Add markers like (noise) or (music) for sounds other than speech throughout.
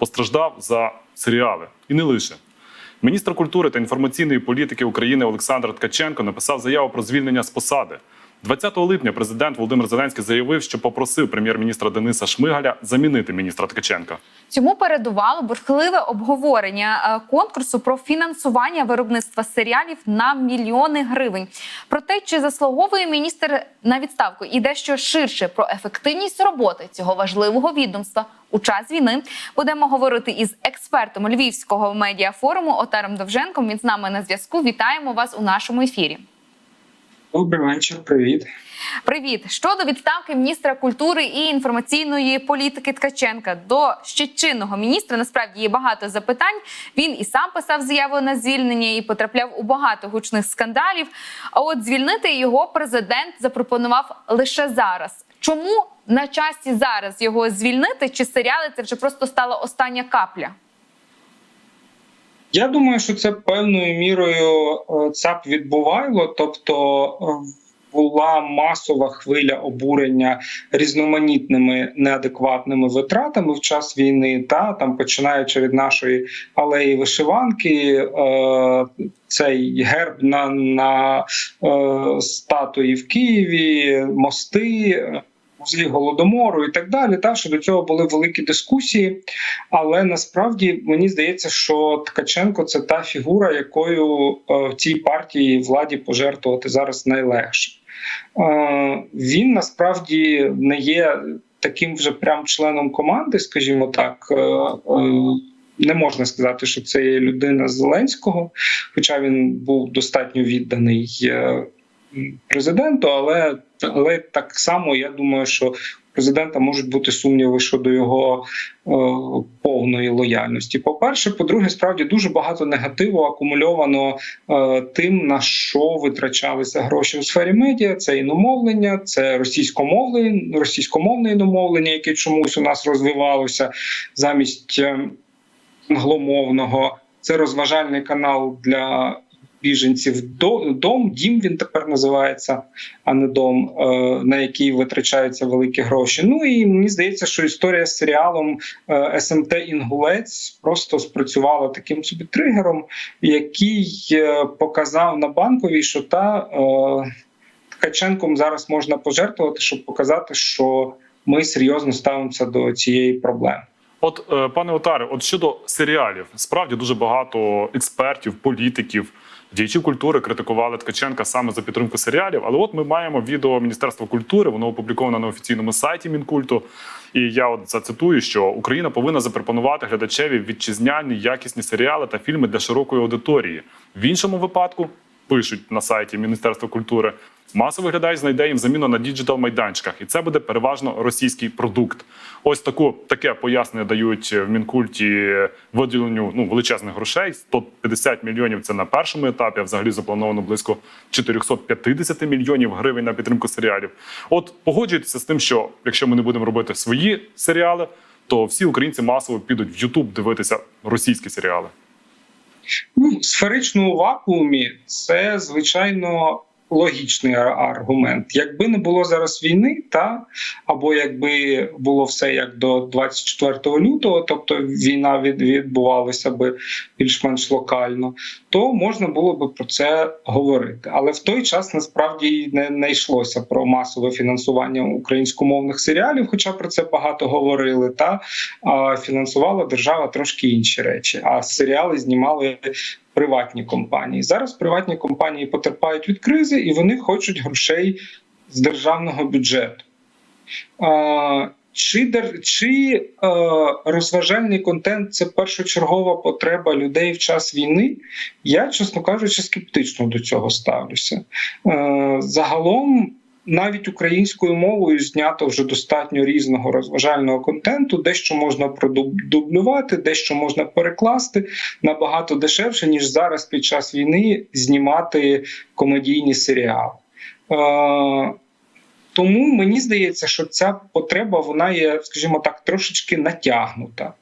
постраждав за серіали і не лише. Міністр культури та інформаційної політики України Олександр Ткаченко написав заяву про звільнення з посади. 20 липня президент Володимир Зеленський заявив, що попросив прем'єр-міністра Дениса Шмигаля замінити міністра Ткаченка. Цьому передувало бурхливе обговорення е, конкурсу про фінансування виробництва серіалів на мільйони гривень. Про те, чи заслуговує міністр на відставку, і дещо ширше про ефективність роботи цього важливого відомства у час війни, будемо говорити із експертом Львівського медіафоруму Отаром Довженком. Він з нами на зв'язку. Вітаємо вас у нашому ефірі. Добрий вечір, привіт. Привіт щодо відставки міністра культури і інформаційної політики Ткаченка до ще чинного міністра. Насправді є багато запитань. Він і сам писав заяву на звільнення і потрапляв у багато гучних скандалів. А от звільнити його президент запропонував лише зараз. Чому на часі зараз його звільнити? Чи серіали це вже просто стала остання капля? Я думаю, що це певною мірою е, ЦАП відбувало, тобто е, була масова хвиля обурення різноманітними неадекватними витратами в час війни, та там починаючи від нашої алеї вишиванки, е, цей герб на, на е, статуї в Києві, мости. Вузлі голодомору і так далі, та що до цього були великі дискусії. Але насправді мені здається, що Ткаченко це та фігура, якою е, в цій партії владі пожертвувати зараз найлегше. Е, Він насправді не є таким вже прям членом команди, скажімо так. Е, Не можна сказати, що це є людина Зеленського, хоча він був достатньо відданий президенту, але, але так само я думаю, що президента можуть бути сумніви щодо його е, повної лояльності. По-перше, по-друге, справді дуже багато негативу акумульовано е, тим, на що витрачалися гроші у сфері медіа. Це іномовлення, це російськомовне, російськомовне іномовлення, яке чомусь у нас розвивалося замість е, англомовного. Це розважальний канал для біженців. До- Дом, дім він тепер називається, а не дом, е, на який витрачаються великі гроші. Ну і мені здається, що історія з серіалом е, СМТ Інгулець просто спрацювала таким собі тригером, який е, показав на банковій, що та Ткаченком зараз можна пожертвувати, щоб показати, що ми серйозно ставимося до цієї проблеми. От, пане Отаре, от щодо серіалів, справді дуже багато експертів, політиків, діячів культури критикували Ткаченка саме за підтримку серіалів. Але от ми маємо відео Міністерства культури, воно опубліковано на офіційному сайті Мінкульту. І я от зацитую, що Україна повинна запропонувати глядачеві вітчизняні якісні серіали та фільми для широкої аудиторії. В іншому випадку пишуть на сайті Міністерства культури. Масовий глядач знайде їм заміну на діджитал майданчиках, і це буде переважно російський продукт. Ось таку таке пояснення дають в мінкульті виділенню ну величезних грошей. 150 мільйонів це на першому етапі. а Взагалі заплановано близько 450 мільйонів гривень на підтримку серіалів. От погоджуєтеся з тим, що якщо ми не будемо робити свої серіали, то всі українці масово підуть в Ютуб дивитися російські серіали. Ну, сферично вакуумі це звичайно логічний аргумент. Якби не було зараз війни, та або якби було все як до 24 лютого, тобто війна від, відбувалася би більш-менш локально, то можна було би про це говорити. Але в той час насправді не, не йшлося про масове фінансування українськомовних серіалів, хоча про це багато говорили. Та а фінансувала держава трошки інші речі. А серіали знімали приватні компанії. Зараз приватні компанії потерпають від кризи і вони хочуть грошей з державного бюджету. Чи чи е, розважальний контент це першочергова потреба людей в час війни? Я, чесно кажучи, скептично до цього ставлюся. Е, загалом, навіть українською мовою знято вже достатньо різного розважального контенту, дещо можна продублювати, дещо можна перекласти набагато дешевше, ніж зараз під час війни знімати комедійні серіали. Е, тому мені здається, що ця потреба вона є, скажімо так, трошечки натягнута.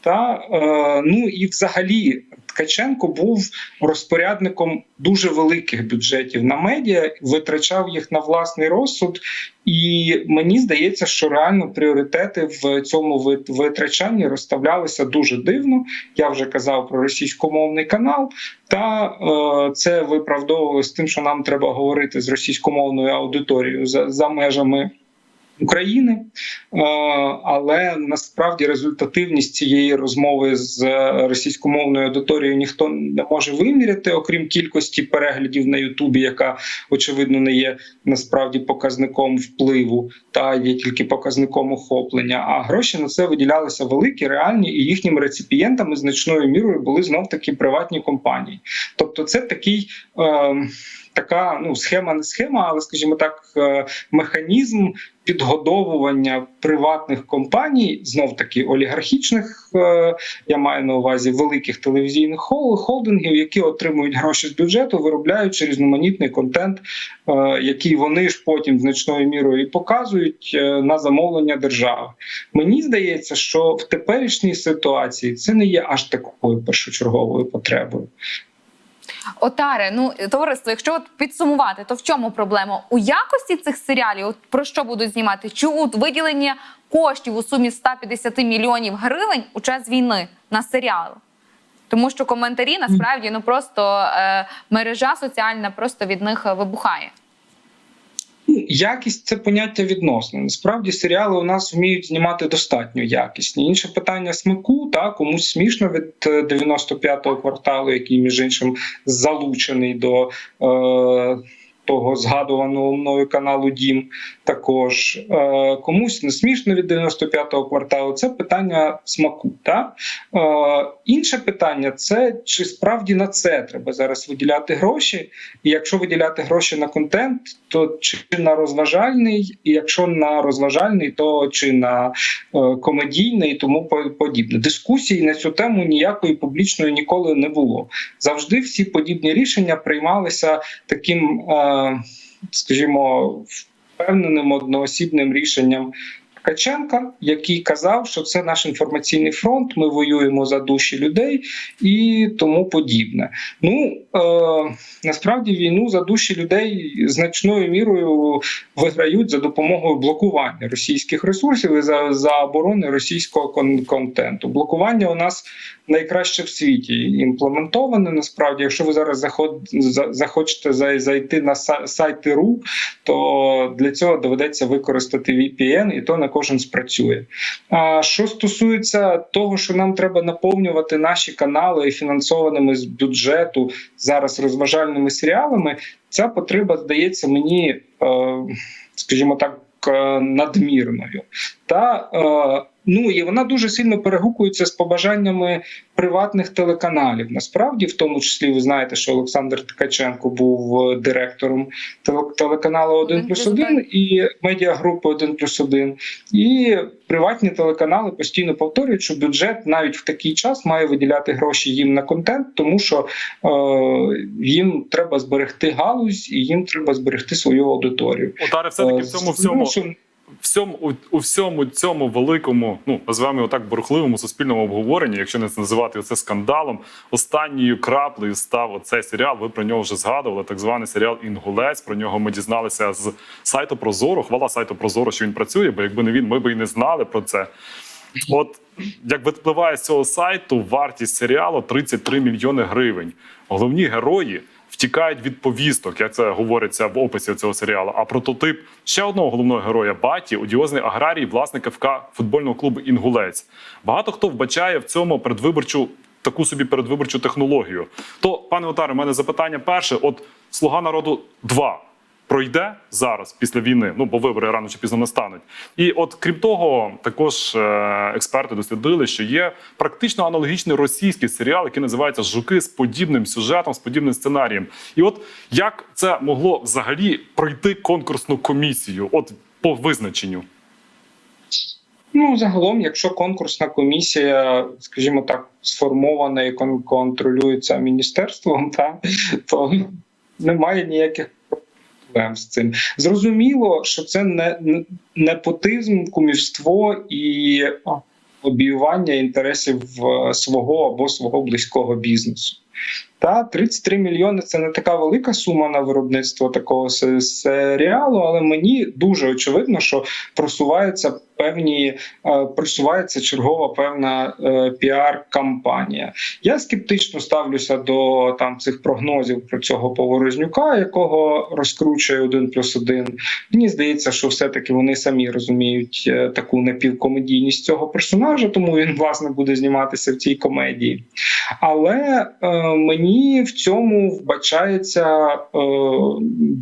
Та е, ну і взагалі Ткаченко був розпорядником дуже великих бюджетів на медіа, витрачав їх на власний розсуд. І мені здається, що реально пріоритети в цьому витрачанні розставлялися дуже дивно. Я вже казав про російськомовний канал, та е, це виправдовувалося тим, що нам треба говорити з російськомовною аудиторією за, за межами. України, але насправді результативність цієї розмови з російськомовною аудиторією ніхто не може виміряти, окрім кількості переглядів на Ютубі, яка очевидно не є насправді показником впливу, та є тільки показником охоплення. А гроші на це виділялися великі, реальні, і їхніми реципієнтами значною мірою були знов таки приватні компанії. Тобто, це такий. Е, Така ну схема не схема, але скажімо так, е, механізм підгодовування приватних компаній, знов таки олігархічних. е, Я маю на увазі великих телевізійних хол- холдингів, які отримують гроші з бюджету, виробляючи різноманітний контент, е, який вони ж потім значною мірою і показують на замовлення держави. Мені здається, що в теперішній ситуації це не є аж такою першочерговою потребою. Отаре, ну товариство, якщо от підсумувати, то в чому проблема? У якості цих серіалів, от про що будуть знімати? Чи у виділення коштів у сумі 150 мільйонів гривень у час війни на серіал? Тому що коментарі насправді ну просто е, мережа соціальна просто від них е, вибухає. Ну, Якість це поняття відносне. Насправді серіали у нас вміють знімати достатньо якісні. Інше питання смаку, та комусь смішно від е, 95-го кварталу, який між іншим залучений до е, того згадуваного мною каналу Дім. Також е, комусь не смішно від 95-го кварталу. Це питання смаку. Та? Е, інше питання це чи справді на це треба зараз виділяти гроші. І якщо виділяти гроші на контент, то чи на розважальний, і якщо на розважальний, то чи на е, комедійний і тому по- подібне. Дискусії на цю тему ніякої публічної ніколи не було. Завжди всі подібні рішення приймалися таким, е, скажімо, впевненим одноосібним рішенням. Ткаченка, який казав, що це наш інформаційний фронт, ми воюємо за душі людей і тому подібне. Ну е, насправді війну за душі людей значною мірою виграють за допомогою блокування російських ресурсів і за, оборони російського кон- контенту. Блокування у нас найкраще в світі імплементоване. Насправді, якщо ви зараз заход, за- захочете зай- зайти на са- сайти РУ, то для цього доведеться використати VPN, і то не кожен спрацює. А що стосується того, що нам треба наповнювати наші канали фінансованими з бюджету зараз розважальними серіалами, ця потреба здається мені, е, скажімо так, е, надмірною. Та е, ну і вона дуже сильно перегукується з побажаннями приватних телеканалів. Насправді, в тому числі, ви знаєте, що Олександр Ткаченко був е, директором теле- телеканалу 1 плюс 1 і медіагрупи 1 плюс 1. І приватні телеканали постійно повторюють, що бюджет навіть в такий час має виділяти гроші їм на контент, тому що е, їм треба зберегти галузь і їм треба зберегти свою аудиторію. Отаре, все-таки в Е, цьому всьому всьому у, у всьому цьому великому, ну його так бурхливому суспільному обговоренні, якщо не називати це скандалом, останньою краплею став оцей серіал. Ви про нього вже згадували. Так званий серіал Інгулець. Про нього ми дізналися з сайту Прозоро. Хвала сайту Прозоро, що він працює, бо якби не він, ми би і не знали про це. От як випливає з цього сайту, вартість серіалу 33 мільйони гривень. Головні герої втікають від повісток, як це говориться в описі цього серіалу. А прототип ще одного головного героя Баті, одіозний аграрій, власник ФК футбольного клубу Інгулець. Багато хто вбачає в цьому передвиборчу таку собі передвиборчу технологію. То, пане Отаре, у мене запитання перше: от Слуга народу 2 пройде зараз після війни, ну бо вибори рано чи пізно настануть. І от крім того, також е, експерти дослідили, що є практично аналогічний російський серіал, який називається Жуки з подібним сюжетом, з подібним сценарієм. І от як це могло взагалі пройти конкурсну комісію? От по визначенню. Ну, загалом, якщо конкурсна комісія, скажімо так, сформована і кон- контролюється міністерством, (laughs) та, то немає ніяких проблем з цим. Зрозуміло, що це не, не непотизм, кумівство і лобіювання інтересів е, свого або свого близького бізнесу. Та 33 мільйони це не така велика сума на виробництво такого серіалу, але мені дуже очевидно, що просуваються певні е, просувається чергова певна е, піар-кампанія. Я скептично ставлюся до там цих прогнозів про цього Поворознюка, якого розкручує один плюс один. Мені здається, що все-таки вони самі розуміють е, таку напівкомедійність цього персонажа, тому він власне буде зніматися в цій комедії. Але е, мені в цьому вбачається е,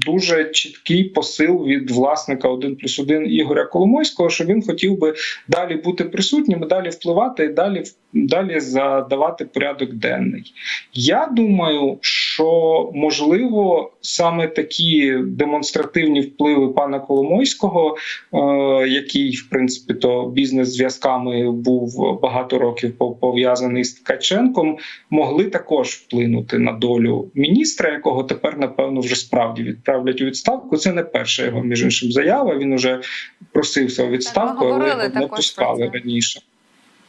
дуже чіткий посил від власника 1 плюс 1 Ігоря Коломойського, що він хотів би далі бути присутнім, далі впливати і далі, далі задавати порядок денний. Я думаю, що можливо саме такі демонстративні впливи пана Коломойського, е, який в принципі то бізнес-зв'язками був багато років пов'язаний з Ткаченком, могли також вплинути на долю міністра, якого тепер напевно вже справді відправлять у відставку. Це не перша його між іншим заява. Він уже просився у відставку, але його не пускали раніше.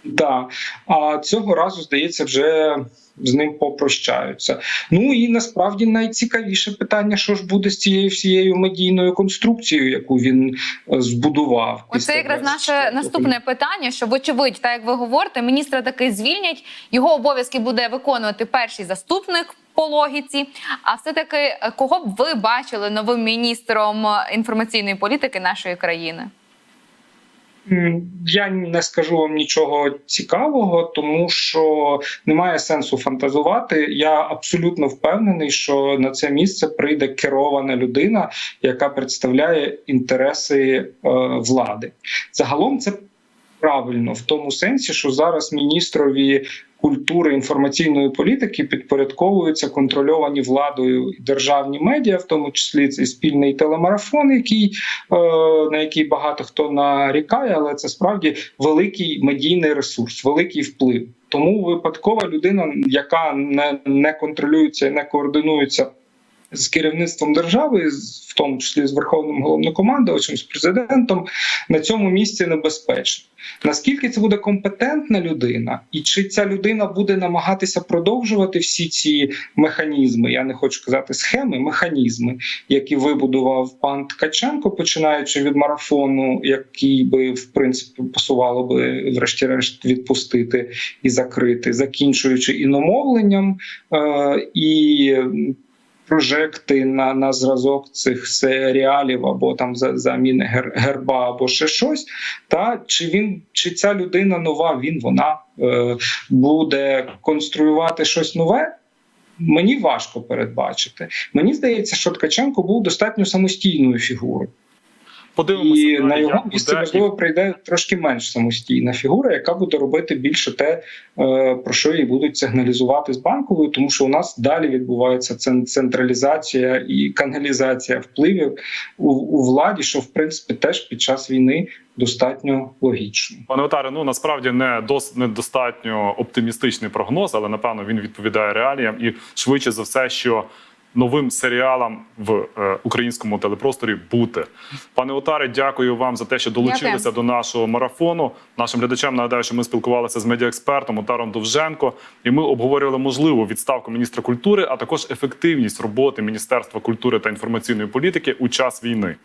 Да. А цього разу, здається, вже з ним попрощаються. Ну і насправді найцікавіше питання, що ж буде з цією всією медійною конструкцією, яку він е, збудував. Оце якраз наше наступне питання. Що вочевидь, так як ви говорите, міністра таки звільнять. Його обов'язки буде виконувати перший заступник по логіці. А все таки, кого б ви бачили новим міністром інформаційної політики нашої країни? Я не скажу вам нічого цікавого, тому що немає сенсу фантазувати. Я абсолютно впевнений, що на це місце прийде керована людина, яка представляє інтереси е, влади. Загалом це правильно в тому сенсі, що зараз міністрові. Культури інформаційної політики підпорядковуються контрольовані владою державні медіа, в тому числі цей спільний телемарафон, який е, на який багато хто нарікає, але це справді великий медійний ресурс, великий вплив. Тому випадкова людина, яка не, не контролюється і не координується з керівництвом держави, в тому числі з верховним головнокомандувачем, з президентом, на цьому місці небезпечно. Наскільки це буде компетентна людина, і чи ця людина буде намагатися продовжувати всі ці механізми? Я не хочу казати схеми, механізми, які вибудував пан Ткаченко, починаючи від марафону, який би в принципі пасувало би врешті-решт відпустити і закрити, закінчуючи іномовленням е, і прожекти на, на зразок цих серіалів або там за- заміни гер, герба, або ще щось. Та чи він чи ця людина нова, він вона е, буде конструювати щось нове? Мені важко передбачити. Мені здається, що Ткаченко був достатньо самостійною фігурою. Подивимося, І на його буде, місце можливо прийде трошки менш самостійна фігура, яка буде робити більше те, е, про що їй будуть сигналізувати з банковою, тому що у нас далі відбувається централізація і каналізація впливів у, у владі, що в принципі теж під час війни достатньо логічно. Пане Отаре, ну насправді не дос недостатньо оптимістичний прогноз, але напевно він відповідає реаліям і швидше за все, що новим серіалам в е, українському телепросторі бути. Пане Отаре, дякую вам за те, що долучилися Дякую. до нашого марафону. Нашим глядачам нагадаю, що ми спілкувалися з медіаекспертом Отаром Довженко, і ми обговорювали можливу відставку міністра культури, а також ефективність роботи Міністерства культури та інформаційної політики у час війни.